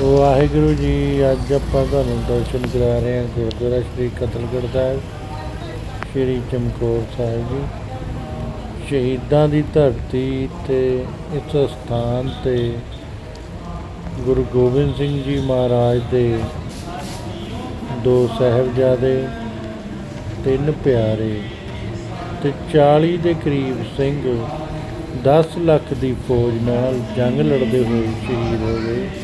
ਵਾਹਿਗੁਰੂ ਜੀ, ਅੱਜ ਆਪਾਂ ਤੁਹਾਨੂੰ ਦਰਸ਼ਨ ਕਰਾ ਰਹੇ ਹਾਂ ਗੁਰਦੁਆਰਾ ਸ਼੍ਰੀ ਕਤਲਗੜ੍ਹ ਸਾਹਿਬ, ਸ਼੍ਰੀ ਚਮਕੌਰ ਸਾਹਿਬ ਜੀ। ਸ਼ਹੀਦਾਂ ਦੀ ਧਰਤੀ ਤੇ ਇਸ ਸਥਾਨ ਤੇ ਗੁਰੂ ਗੋਬਿੰਦ ਸਿੰਘ ਜੀ ਮਹਾਰਾਜ ਦੇ ਦੋ ਸਾਹਿਬਜ਼ਾਦੇ, ਤਿੰਨ ਪਿਆਰੇ ਤੇ 40 ਦੇ ਕਰੀਬ ਸਿੰਘ 10 ਲੱਖ ਦੀ ਫੌਜ ਨਾਲ ਜੰਗ ਲੜਦੇ ਹੋਏ ਸ਼ਹੀਦ ਹੋ ਗਏ।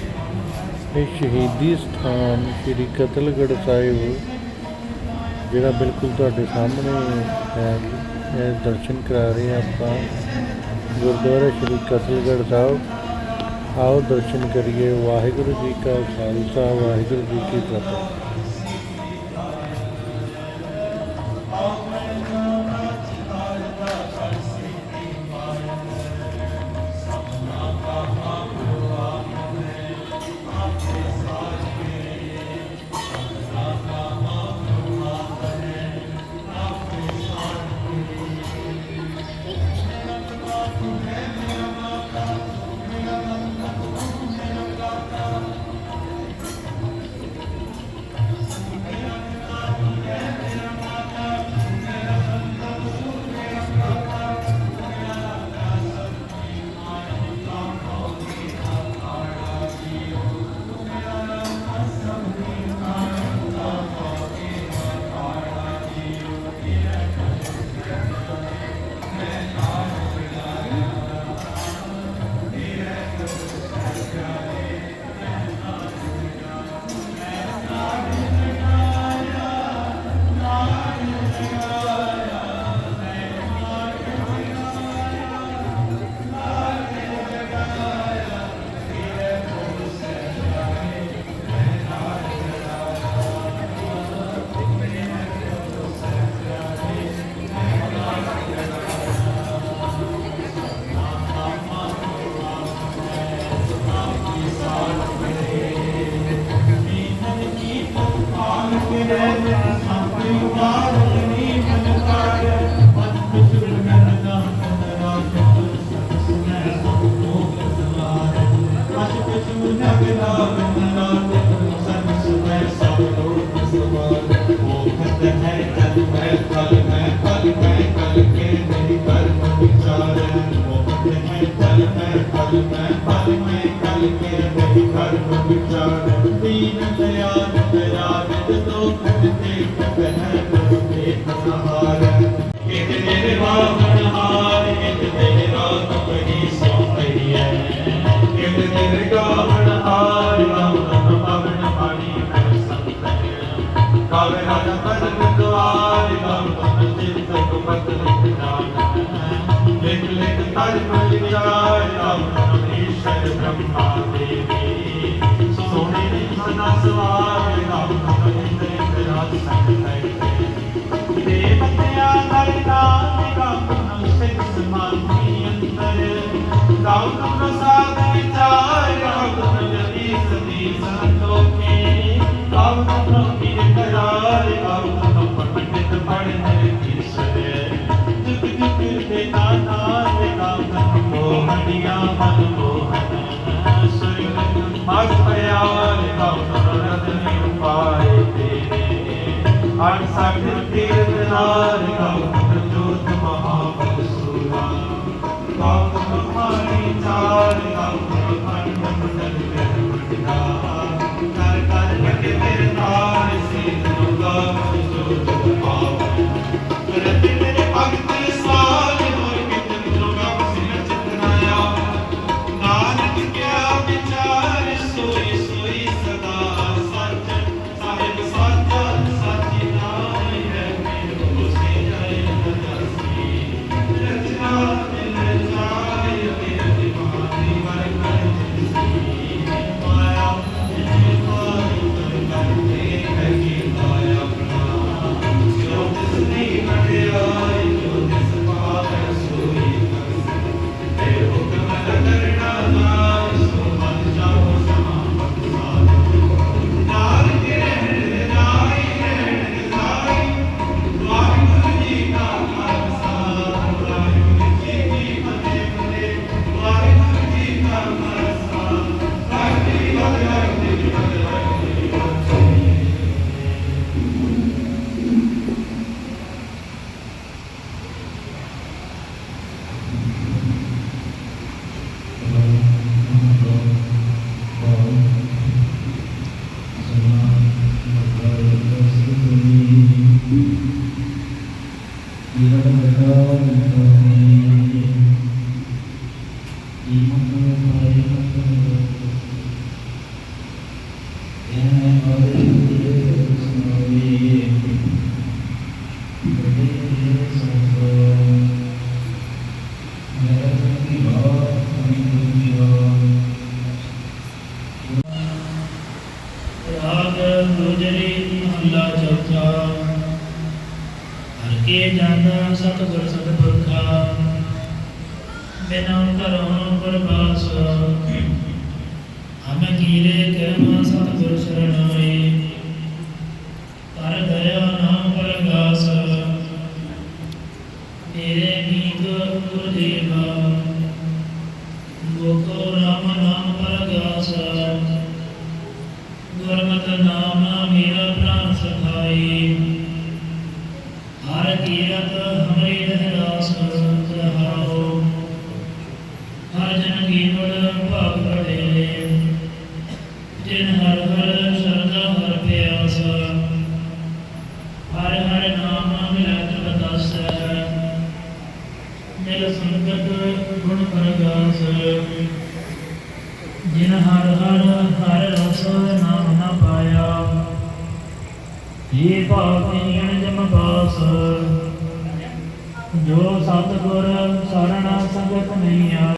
ਇਹ ਸ਼ਹੀਦੀ ਸਥਾਨ ਸ੍ਰੀ ਕਤਲਗੜ੍ਹ ਸਾਹਿਬ, ਜਿਹੜਾ ਬਿਲਕੁਲ ਤੁਹਾਡੇ ਸਾਹਮਣੇ ਹੈ, ਇਹ ਦਰਸ਼ਨ ਕਰਾ ਰਹੇ ਹਾਂ ਆਪਾਂ। ਗੁਰਦੁਆਰਾ ਸ੍ਰੀ ਕਤਲਗੜ੍ਹ ਸਾਹਿਬ, ਆਓ ਦਰਸ਼ਨ ਕਰੀਏ। ਵਾਹਿਗੁਰੂ ਜੀ ਕਾ ਖਾਲਸਾ, ਵਾਹਿਗੁਰੂ ਜੀ ਕੀ ਫਤਿਹ। เดือนหน้า ਅਠ ਸਠ ਤੀਰਥ ਨਾਰ ਹਰ ਕੇ ਜਾਣਾ ਸਤਿਗੁਰ ਸਤਿਪੁਰਖਾ ਬਿਨਾਂ ਕਰਉ ਪਰਵਾਸ। ਹਮ ਕੀਰੇ ਕਰਮ ਸਤਿਗੁਰ ਸਰਣਾਏ। ਕਰ ਦਇਆ ਨਾਮ ਪਰਗਾਸ। ਤੇਰੇ ਗੀਤ ਗੁਰਦੇਵਾ ਭਾਵ ਤੀਣ ਜਮ ਬਾਸ ਜੋ ਸਤਿਗੁਰ ਸਰਣ ਸੰਗਤ ਨਹੀਂ ਆ